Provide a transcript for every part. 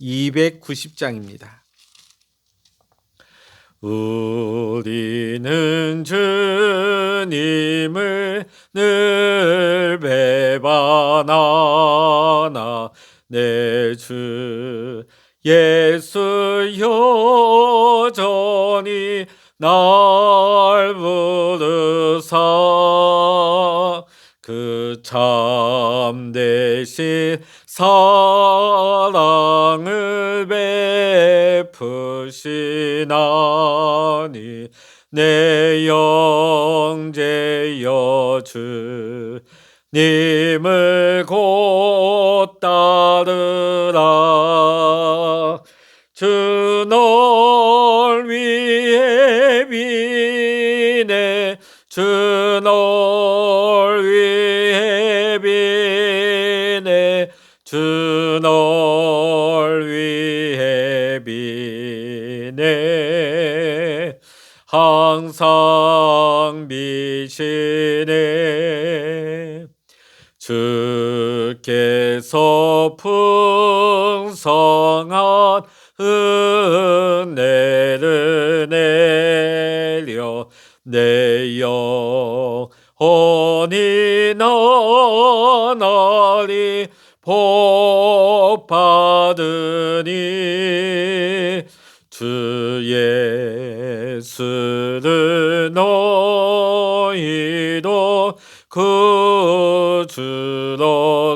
290장입니다. 우리는 주님을 늘 배반하나 내 주 예수 여 전히 날 부르사 그 참되신 사랑을 베푸시나니 내 영제여 주 님을 곧 따르라. 주널 비네 주널 위해 비네. 주널 위해 비네. 항상 비시네. 주께서 풍성한 은혜를 내려 내 영혼이 나날이 복 받으니? 주 예수를 너희도 구주로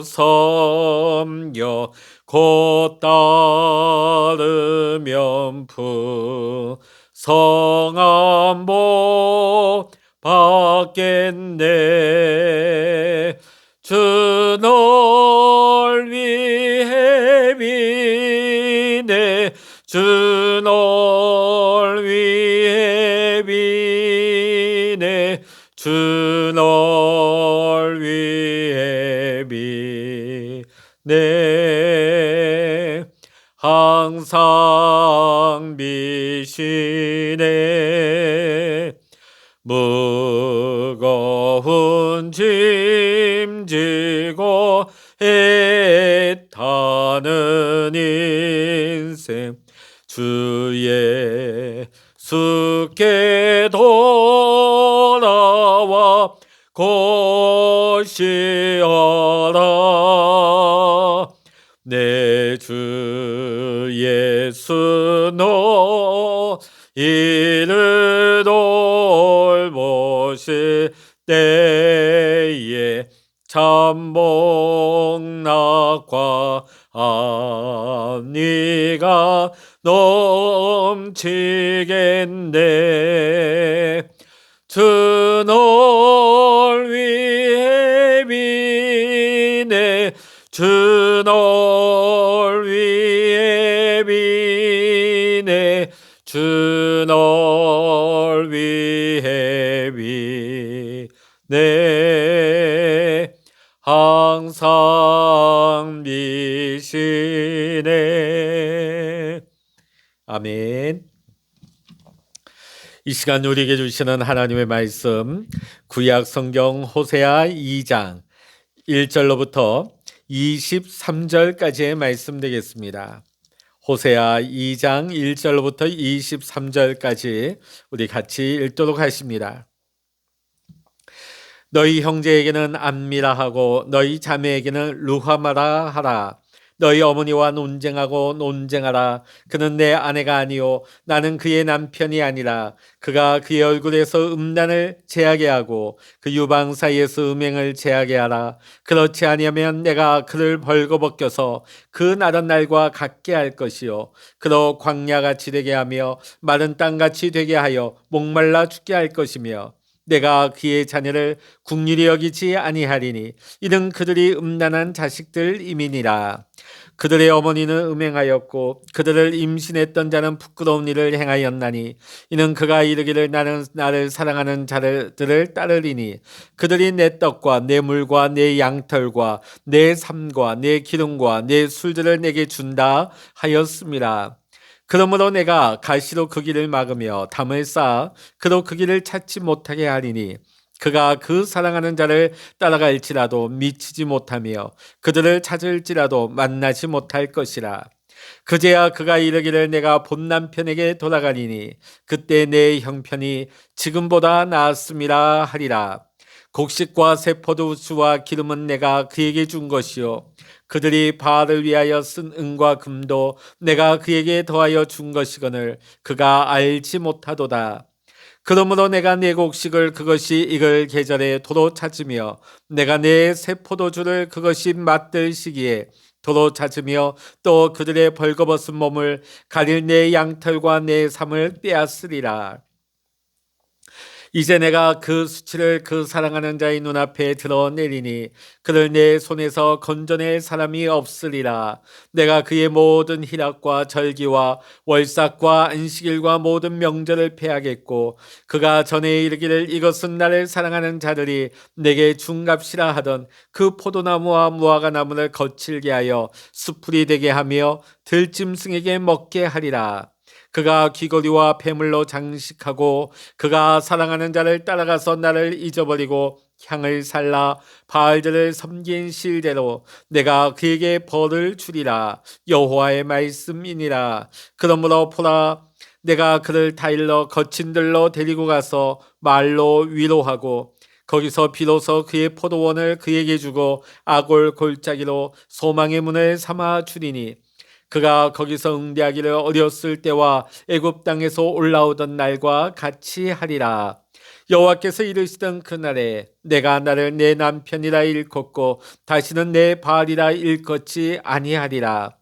섬겨 곧 따르면 풍성한 복 받겠네. 주널 위해 비네. 주널 위해 비네. 주 항상 비시네 무거운 짐 지고 애타는 인생. 주의 수께 돌아와 고시하라 내주 예수 너 이를 돌보실 때에 참복낙과 안니가 넘치겠네. 주널 위해 비네 주 널 위해 비네 주널 위해 비네. 항상 비시네. 아멘. 이 시간 우리에게 주시는 하나님의 말씀 구약 성경 호세아 2장 1절로부터 23절까지의 말씀 되겠습니다. 호세아 2장 1절로부터 23절까지 우리 같이 읽도록 하십니다. 너희 형제에게는 암미라 하고 너희 자매에게는 루하마라 하라. 너희 어머니와 논쟁하고 논쟁하라. 그는 내 아내가 아니요 나는 그의 남편이 아니라 그가 그의 얼굴에서 음란을 제하게 하고 그 유방 사이에서 음행을 제하게 하라. 그렇지 아니하면 내가 그를 벌거벗겨서 그 나른 날과 같게 할 것이요 그로 광야같이 되게 하며 마른 땅같이 되게 하여 목말라 죽게 할 것이며 내가 그의 자녀를 국률이 여기지 아니하리니 이는 그들이 음란한 자식들 이민이라 그들의 어머니는 음행하였고 그들을 임신했던 자는 부끄러운 일을 행하였나니 이는 그가 이르기를 나는 나를 사랑하는 자들을 따르리니 그들이 내 떡과 내 물과 내 양털과 내 삶과 내 기름과 내 술들을 내게 준다 하였습니다. 그러므로 내가 가시로 그 길을 막으며 담을 쌓아 그로 그 길을 찾지 못하게 하리니 그가 그 사랑하는 자를 따라갈지라도 미치지 못하며 그들을 찾을지라도 만나지 못할 것이라. 그제야 그가 이르기를 내가 본 남편에게 돌아가리니 그때 내 형편이 지금보다 나았음이라 하리라. 곡식과 세포도주와 기름은 내가 그에게 준 것이요 그들이 바알을 위하여 쓴 은과 금도 내가 그에게 더하여 준 것이거늘 그가 알지 못하도다. 그러므로 내가 내 곡식을 그것이 익을 계절에 도로 찾으며 내가 내 세포도주를 그것이 맛들 시기에 도로 찾으며 또 그들의 벌거벗은 몸을 가릴 내 양털과 내 삶을 빼앗으리라. 이제 내가 그 수치를 그 사랑하는 자의 눈앞에 드러내리니 그를 내 손에서 건져낼 사람이 없으리라. 내가 그의 모든 희락과 절기와 월삭과 안식일과 모든 명절을 패하겠고 그가 전에 이르기를 이것은 나를 사랑하는 자들이 내게 중갑시라 하던 그 포도나무와 무화과 나무를 거칠게 하여 수풀이 되게 하며 들짐승에게 먹게 하리라. 그가 귀걸이와 폐물로 장식하고 그가 사랑하는 자를 따라가서 나를 잊어버리고 향을 살라 바알들을 섬긴 실대로 내가 그에게 벌을 주리라. 여호와의 말씀이니라. 그러므로 보라 내가 그를 타일러 거친 들로 데리고 가서 말로 위로하고 거기서 비로소 그의 포도원을 그에게 주고 아골 골짜기로 소망의 문을 삼아 주리니 그가 거기서 응대하기를 어렸을 때와 애굽 땅에서 올라오던 날과 같이 하리라. 여호와께서 이르시던 그날에 내가 나를 내 남편이라 일컫고 다시는 내 바알이라 일컫지 아니하리라.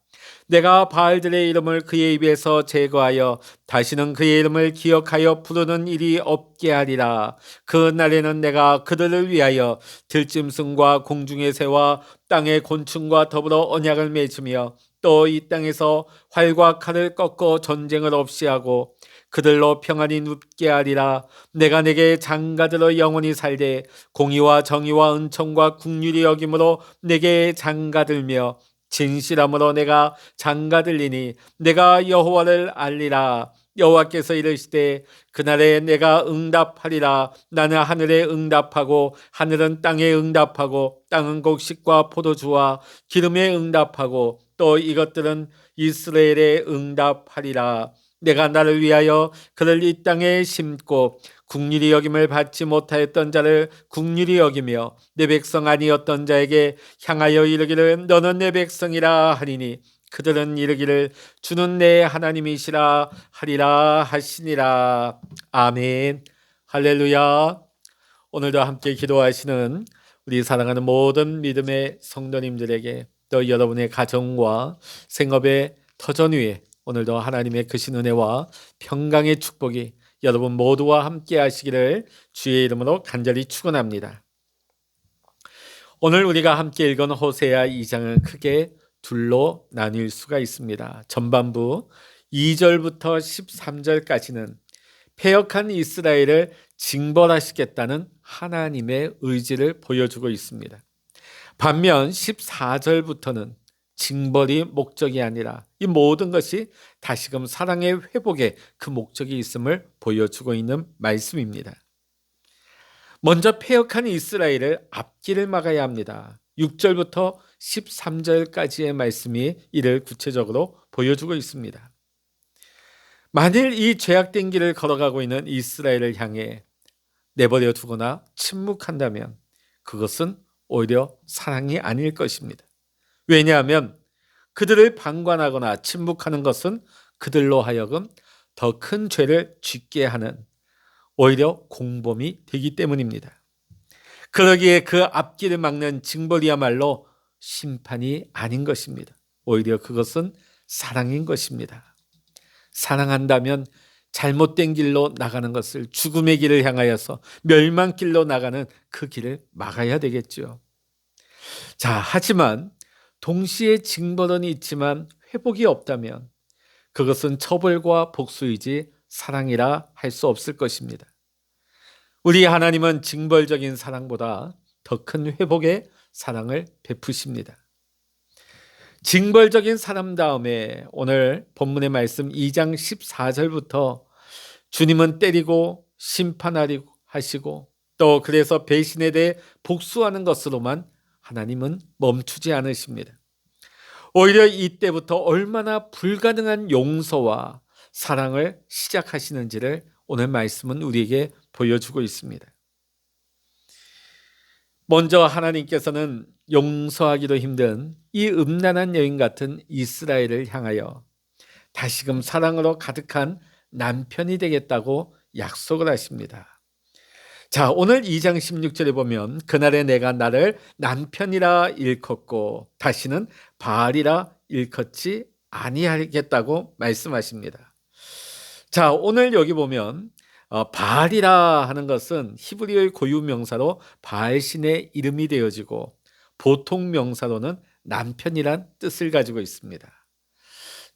내가 바알들의 이름을 그의 입에서 제거하여 다시는 그의 이름을 기억하여 부르는 일이 없게 하리라. 그 날에는 내가 그들을 위하여 들짐승과 공중의 새와 땅의 곤충과 더불어 언약을 맺으며 또 이 땅에서 활과 칼을 꺾어 전쟁을 없이 하고 그들로 평안히 눕게 하리라. 내가 내게 장가들어 영원히 살되 공의와 정의와 은총과 국률이 여김으로 내게 장가들며 진실함으로 내가 장가들리니 내가 여호와를 알리라. 여호와께서 이르시되 그날에 내가 응답하리라. 나는 하늘에 응답하고 하늘은 땅에 응답하고 땅은 곡식과 포도주와 기름에 응답하고 또 이것들은 이스라엘에 응답하리라. 내가 나를 위하여 그를 이 땅에 심고 국률이 여김을 받지 못하였던 자를 국률이 여기며 내 백성 아니었던 자에게 향하여 이르기를 너는 내 백성이라 하리니 그들은 이르기를 주는 내 하나님이시라 하리라 하시니라. 아멘. 할렐루야. 오늘도 함께 기도하시는 우리 사랑하는 모든 믿음의 성도님들에게 또 여러분의 가정과 생업의 터전 위에 오늘도 하나님의 크신 은혜와 평강의 축복이 여러분 모두와 함께 하시기를 주의 이름으로 간절히 축원합니다. 오늘 우리가 함께 읽은 호세아 2장은 크게 둘로 나뉠 수가 있습니다. 전반부 2절부터 13절까지는 폐역한 이스라엘을 징벌하시겠다는 하나님의 의지를 보여주고 있습니다. 반면 14절부터는 징벌이 목적이 아니라 이 모든 것이 다시금 사랑의 회복에 그 목적이 있음을 보여주고 있는 말씀입니다. 먼저 폐역한 이스라엘을 앞길을 막아야 합니다. 6절부터 13절까지의 말씀이 이를 구체적으로 보여주고 있습니다. 만일 이 죄악된 길을 걸어가고 있는 이스라엘을 향해 내버려 두거나 침묵한다면 그것은 오히려 사랑이 아닐 것입니다. 왜냐하면 그들을 방관하거나 침묵하는 것은 그들로 하여금 더 큰 죄를 짓게 하는 오히려 공범이 되기 때문입니다. 그러기에 그 앞길을 막는 징벌이야말로 심판이 아닌 것입니다. 오히려 그것은 사랑인 것입니다. 사랑한다면 잘못된 길로 나가는 것을 죽음의 길을 향하여서 멸망 길로 나가는 그 길을 막아야 되겠죠. 자, 하지만 동시에 징벌은 있지만 회복이 없다면 그것은 처벌과 복수이지 사랑이라 할 수 없을 것입니다. 우리 하나님은 징벌적인 사랑보다 더 큰 회복의 사랑을 베푸십니다. 징벌적인 사람 다음에 오늘 본문의 말씀 2장 14절부터 주님은 때리고 심판하리고 하시고 또 그래서 배신에 대해 복수하는 것으로만 하나님은 멈추지 않으십니다. 오히려 이때부터 얼마나 불가능한 용서와 사랑을 시작하시는지를 오늘 말씀은 우리에게 보여주고 있습니다. 먼저 하나님께서는 용서하기도 힘든 이 음란한 여인 같은 이스라엘을 향하여 다시금 사랑으로 가득한 남편이 되겠다고 약속을 하십니다. 자, 오늘 2장 16절에 보면 그날에 내가 나를 남편이라 일컫고 다시는 바알이라 일컫지 아니하겠다고 말씀하십니다. 자, 오늘 여기 보면 어, 바알이라 하는 것은 히브리어의 고유 명사로 바알 신의 이름이 되어지고 보통 명사로는 남편이란 뜻을 가지고 있습니다.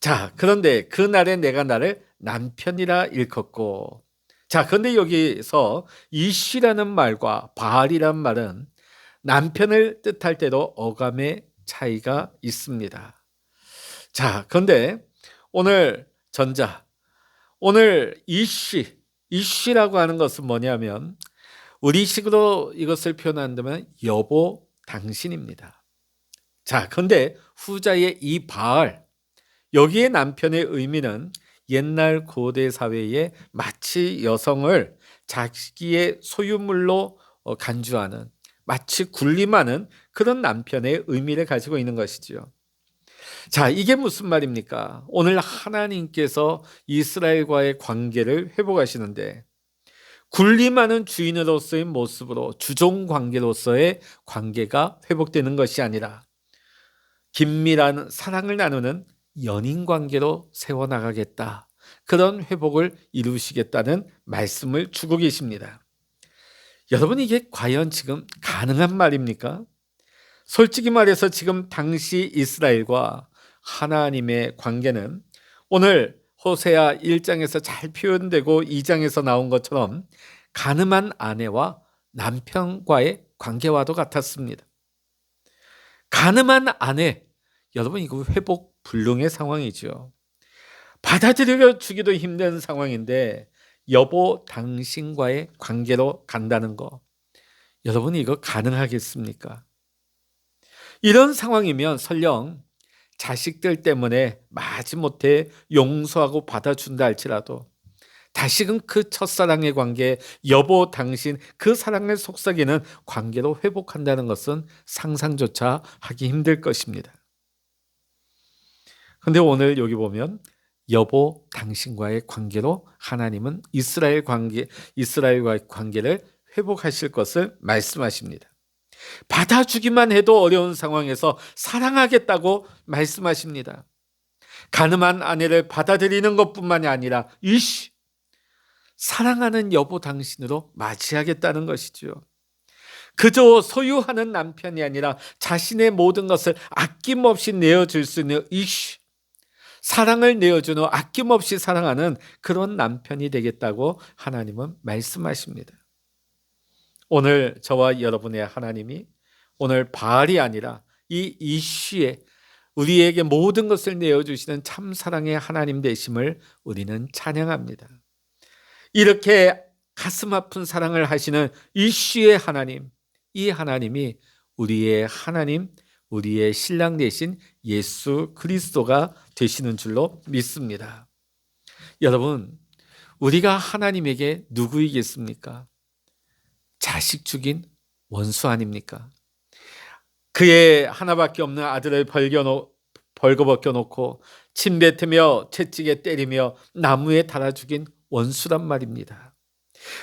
자, 그런데 그날에 내가 나를 남편이라 일컫고 자, 그런데 여기서 이쉬라는 말과 바알이란 말은 남편을 뜻할 때도 어감의 차이가 있습니다. 자, 그런데 오늘 전자, 오늘 이쉬, 이쉬라고 하는 것은 뭐냐면 우리식으로 이것을 표현한다면 여보 당신입니다. 자, 그런데 후자의 이 바알, 여기에 남편의 의미는 옛날 고대 사회에 마치 여성을 자기의 소유물로 어, 간주하는 마치 군림하는 그런 남편의 의미를 가지고 있는 것이지요. 자, 이게 무슨 말입니까? 오늘 하나님께서 이스라엘과의 관계를 회복하시는데 군림하는 주인으로서의 모습으로 주종 관계로서의 관계가 회복되는 것이 아니라 긴밀한 사랑을 나누는 연인 관계로 세워나가겠다. 그런 회복을 이루시겠다는 말씀을 주고 계십니다. 여러분, 이게 과연 지금 가능한 말입니까? 솔직히 말해서 지금 당시 이스라엘과 하나님의 관계는 오늘 호세아 1장에서 잘 표현되고 2장에서 나온 것처럼 가늠한 아내와 남편과의 관계와도 같았습니다. 가늠한 아내, 여러분 이거 회복 불능의 상황이죠. 받아들여 주기도 힘든 상황인데 여보 당신과의 관계로 간다는 거. 여러분 이거 가능하겠습니까? 이런 상황이면 설령 자식들 때문에 마지못해 용서하고 받아준다 할지라도 다시금 그 첫사랑의 관계, 여보 당신 그 사랑을 속삭이는 관계로 회복한다는 것은 상상조차 하기 힘들 것입니다. 근데 오늘 여기 보면 여보 당신과의 관계로 하나님은 이스라엘 관계 이스라엘과의 관계를 회복하실 것을 말씀하십니다. 받아주기만 해도 어려운 상황에서 사랑하겠다고 말씀하십니다. 가늠한 아내를 받아들이는 것뿐만이 아니라 이씨 사랑하는 여보 당신으로 맞이하겠다는 것이지요. 그저 소유하는 남편이 아니라 자신의 모든 것을 아낌없이 내어줄 수 있는 이씨 사랑을 내어주는 아낌없이 사랑하는 그런 남편이 되겠다고 하나님은 말씀하십니다. 오늘 저와 여러분의 하나님이 오늘 바알이 아니라 이 이슈에 우리에게 모든 것을 내어주시는 참 사랑의 하나님 되심을 우리는 찬양합니다. 이렇게 가슴 아픈 사랑을 하시는 이슈의 하나님, 이 하나님이 우리의 하나님, 우리의 신랑 되신 예수 그리스도가 되시는 줄로 믿습니다. 여러분, 우리가 하나님에게 누구이겠습니까? 자식 죽인 원수 아닙니까? 그의 하나밖에 없는 아들을 벌거벗겨 놓고 침 뱉으며 채찍에 때리며 나무에 달아 죽인 원수란 말입니다.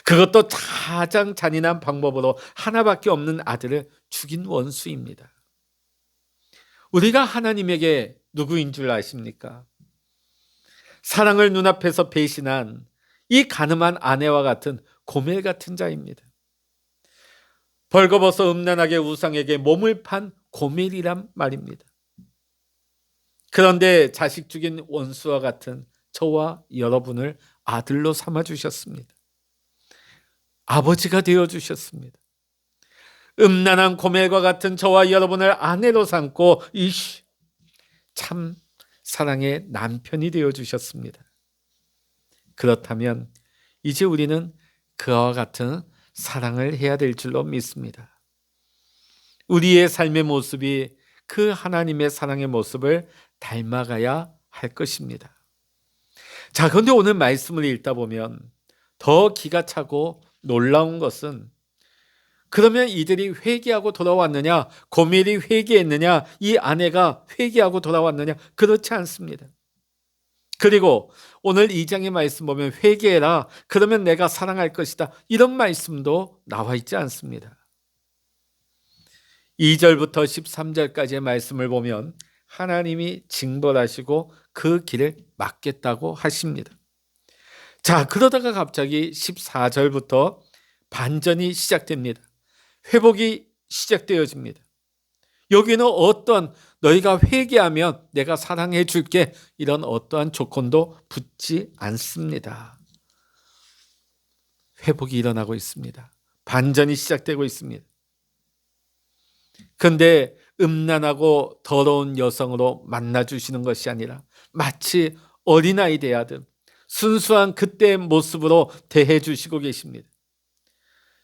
그것도 가장 잔인한 방법으로 하나밖에 없는 아들을 죽인 원수입니다. 우리가 하나님에게 누구인 줄 아십니까? 사랑을 눈앞에서 배신한 이 가늠한 아내와 같은 고멜 같은 자입니다. 벌거벗어 음란하게 우상에게 몸을 판 고멜이란 말입니다. 그런데 자식 죽인 원수와 같은 저와 여러분을 아들로 삼아 주셨습니다. 아버지가 되어 주셨습니다. 음란한 고멜과 같은 저와 여러분을 아내로 삼고 이씨 참 사랑의 남편이 되어 주셨습니다. 그렇다면 이제 우리는 그와 같은 사랑을 해야 될 줄로 믿습니다. 우리의 삶의 모습이 그 하나님의 사랑의 모습을 닮아가야 할 것입니다. 자, 그런데 오늘 말씀을 읽다 보면 더 기가 차고 놀라운 것은 그러면 이들이 회개하고 돌아왔느냐? 고멜이 회개했느냐? 이 아내가 회개하고 돌아왔느냐? 그렇지 않습니다. 그리고 오늘 2장의 말씀 보면 회개해라. 그러면 내가 사랑할 것이다. 이런 말씀도 나와 있지 않습니다. 2절부터 13절까지의 말씀을 보면 하나님이 징벌하시고 그 길을 막겠다고 하십니다. 자, 그러다가 갑자기 14절부터 반전이 시작됩니다. 회복이 시작되어집니다. 여기는 어떤 너희가 회개하면 내가 사랑해 줄게 이런 어떠한 조건도 붙지 않습니다. 회복이 일어나고 있습니다. 반전이 시작되고 있습니다. 근데 음란하고 더러운 여성으로 만나 주시는 것이 아니라 마치 어린아이 대하듯 순수한 그때의 모습으로 대해 주시고 계십니다.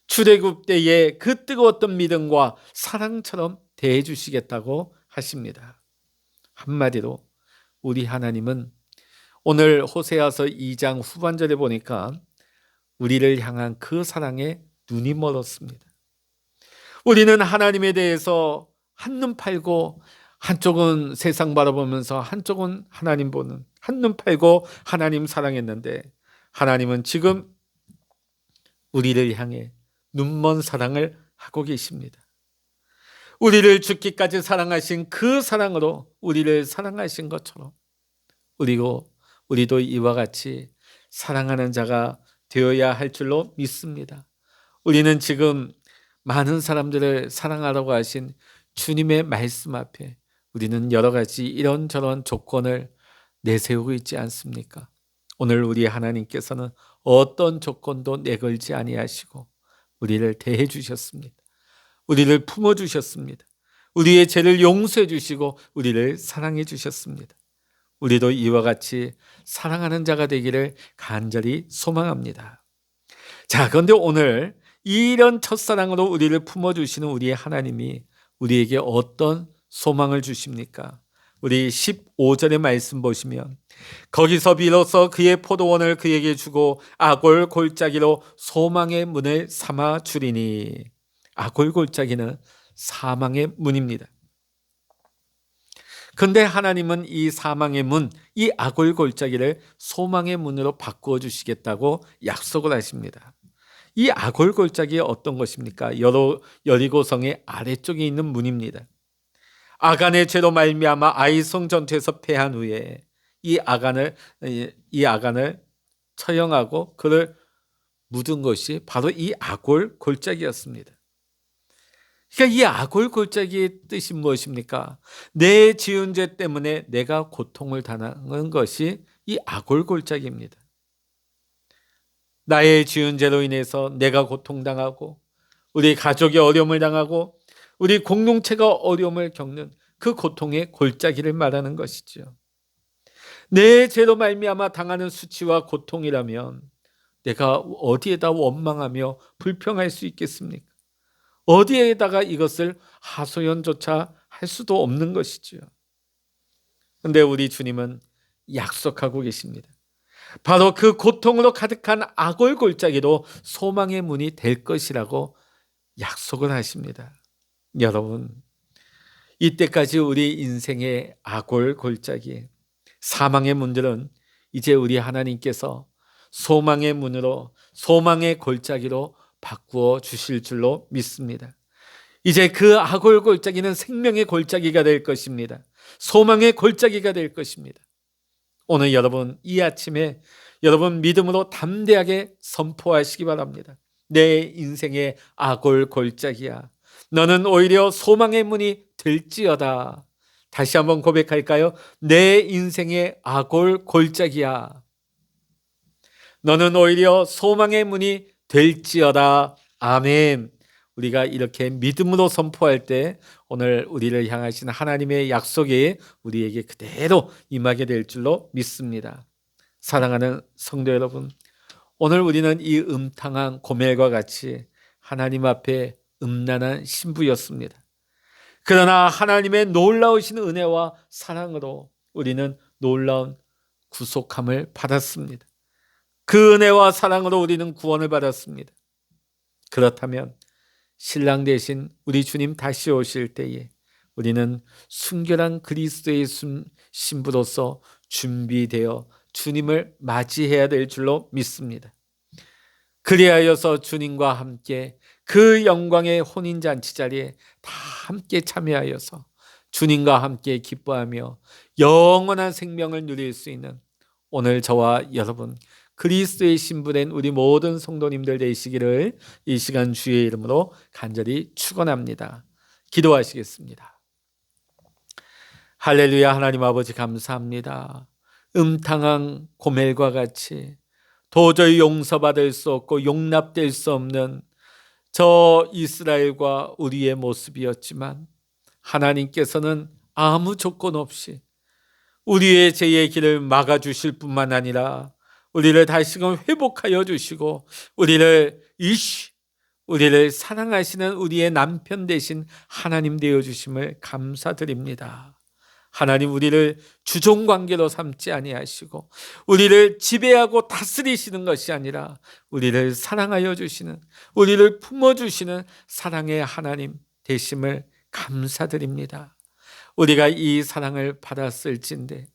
출애굽 때의 그 뜨거웠던 믿음과 사랑처럼 대해 주시겠다고 하십니다. 한마디로 우리 하나님은 오늘 호세아서 2장 후반절에 보니까 우리를 향한 그 사랑에 눈이 멀었습니다. 우리는 하나님에 대해서 한눈 팔고 한쪽은 세상 바라보면서 한쪽은 하나님 보는 한눈 팔고 하나님 사랑했는데 하나님은 지금 우리를 향해 눈먼 사랑을 하고 계십니다. 우리를 죽기까지 사랑하신 그 사랑으로 우리를 사랑하신 것처럼 우리고 우리도 이와 같이 사랑하는 자가 되어야 할 줄로 믿습니다. 우리는 지금 많은 사람들을 사랑하라고 하신 주님의 말씀 앞에 우리는 여러 가지 이런저런 조건을 내세우고 있지 않습니까? 오늘 우리 하나님께서는 어떤 조건도 내걸지 아니하시고 우리를 대해 주셨습니다. 우리를 품어 주셨습니다. 우리의 죄를 용서해 주시고 우리를 사랑해 주셨습니다. 우리도 이와 같이 사랑하는 자가 되기를 간절히 소망합니다. 자, 그런데 오늘 이런 첫사랑으로 우리를 품어 주시는 우리의 하나님이 우리에게 어떤 소망을 주십니까? 우리 15절의 말씀 보시면 거기서 비로소 그의 포도원을 그에게 주고 아골 골짜기로 소망의 문을 삼아 주리니 아골 골짜기는 사망의 문입니다. 근데 하나님은 이 사망의 문, 이 아골 골짜기를 소망의 문으로 바꾸어 주시겠다고 약속을 하십니다. 이 아골 골짜기 어떤 것입니까? 여러 여리고성의 아래쪽에 있는 문입니다. 아간의 죄로 말미암아 아이성 전투에서 패한 후에 이 아간을 이 아간을 처형하고 그를 묻은 것이 바로 이 아골 골짜기였습니다. 그러니까 이 아골 골짜기의 뜻이 무엇입니까? 내 지은 죄 때문에 내가 고통을 당하는 것이 이 아골 골짜기입니다. 나의 지은 죄로 인해서 내가 고통당하고 우리 가족이 어려움을 당하고 우리 공동체가 어려움을 겪는 그 고통의 골짜기를 말하는 것이죠. 내 죄로 말미암아 당하는 수치와 고통이라면 내가 어디에다 원망하며 불평할 수 있겠습니까? 어디에다가 이것을 하소연조차 할 수도 없는 것이지요. 근데 우리 주님은 약속하고 계십니다. 바로 그 고통으로 가득한 악골 골짜기도 소망의 문이 될 것이라고 약속을 하십니다. 여러분, 이때까지 우리 인생의 아골 골짜기, 사망의 문들은 이제 우리 하나님께서 소망의 문으로 소망의 골짜기로 바꾸어 주실 줄로 믿습니다. 이제 그 아골 골짜기는 생명의 골짜기가 될 것입니다. 소망의 골짜기가 될 것입니다. 오늘 여러분 이 아침에 여러분 믿음으로 담대하게 선포하시기 바랍니다. 내 인생의 아골 골짜기야. 너는 오히려 소망의 문이 될지어다. 다시 한번 고백할까요? 내 인생의 아골 골짜기야. 너는 오히려 소망의 문이 될지어다. 아멘. 우리가 이렇게 믿음으로 선포할 때 오늘 우리를 향하신 하나님의 약속이 우리에게 그대로 임하게 될 줄로 믿습니다. 사랑하는 성도 여러분, 오늘 우리는 이 음탕한 고멜과 같이 하나님 앞에 음란한 신부였습니다. 그러나 하나님의 놀라우신 은혜와 사랑으로 우리는 놀라운 구속함을 받았습니다. 그 은혜와 사랑으로 우리는 구원을 받았습니다. 그렇다면 신랑 대신 우리 주님 다시 오실 때에 우리는 순결한 그리스도의 신부로서 준비되어 주님을 맞이해야 될 줄로 믿습니다. 그리하여서 주님과 함께 그 영광의 혼인잔치 자리에 다 함께 참여하여서 주님과 함께 기뻐하며 영원한 생명을 누릴 수 있는 오늘 저와 여러분 그리스도의 신부된 우리 모든 성도님들 되시기를 이 시간 주의 이름으로 간절히 축원합니다. 기도하시겠습니다. 할렐루야 하나님 아버지 감사합니다. 음탕한 고멜과 같이 도저히 용서받을 수 없고 용납될 수 없는 저 이스라엘과 우리의 모습이었지만 하나님께서는 아무 조건 없이 우리의 죄의 길을 막아주실 뿐만 아니라 우리를 다시금 회복하여 주시고 우리를 이시 우리를 사랑하시는 우리의 남편 되신 하나님 되어 주심을 감사드립니다. 하나님 우리를 주종 관계로 삼지 아니하시고 우리를 지배하고 다스리시는 것이 아니라 우리를 사랑하여 주시는 우리를 품어 주시는 사랑의 하나님 되심을 감사드립니다. 우리가 이 사랑을 받았을진데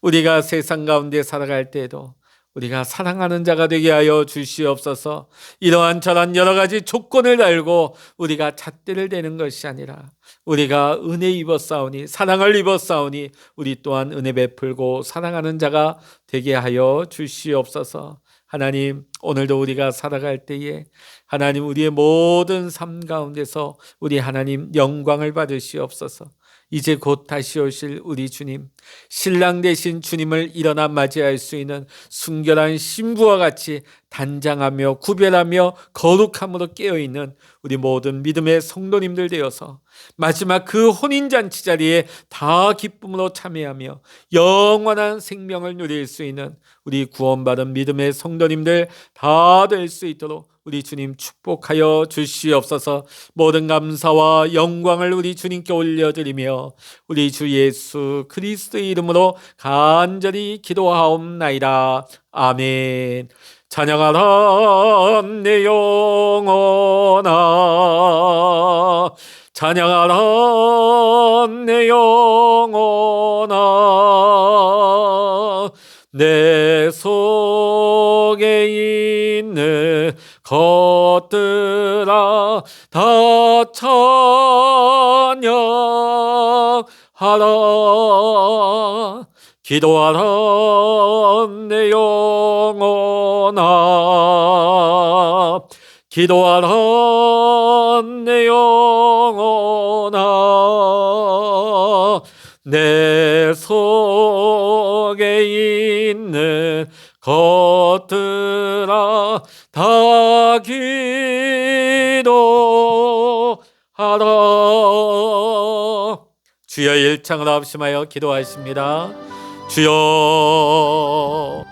우리가 세상 가운데 살아갈 때에도 우리가 사랑하는 자가 되게 하여 주시옵소서. 이러한 저런 여러 가지 조건을 달고 우리가 잣대를 대는 것이 아니라 우리가 은혜 입었사오니 사랑을 입었사오니 우리 또한 은혜 베풀고 사랑하는 자가 되게 하여 주시옵소서. 하나님 오늘도 우리가 살아갈 때에 하나님 우리의 모든 삶 가운데서 우리 하나님 영광을 받으시옵소서. 이제 곧 다시 오실 우리 주님, 신랑 되신 주님을 일어나 맞이할 수 있는 순결한 신부와 같이 단장하며 구별하며 거룩함으로 깨어있는 우리 모든 믿음의 성도님들 되어서 마지막 그 혼인잔치 자리에 다 기쁨으로 참여하며 영원한 생명을 누릴 수 있는 우리 구원받은 믿음의 성도님들 다 될 수 있도록 우리 주님 축복하여 주시옵소서 모든 감사와 영광을 우리 주님께 올려드리며 우리 주 예수 그리스도의 이름으로 간절히 기도하옵나이다. 아멘. 찬양하라 내 영혼아 찬양하라 내 영혼아 내 속에 있는 것들아 다 찬양하라. 기도하라 내 영혼아 기도하라 내 영혼아 내 있는 것들아 다 기도하라 주여 일창을 합심하여 기도하십니다. 주여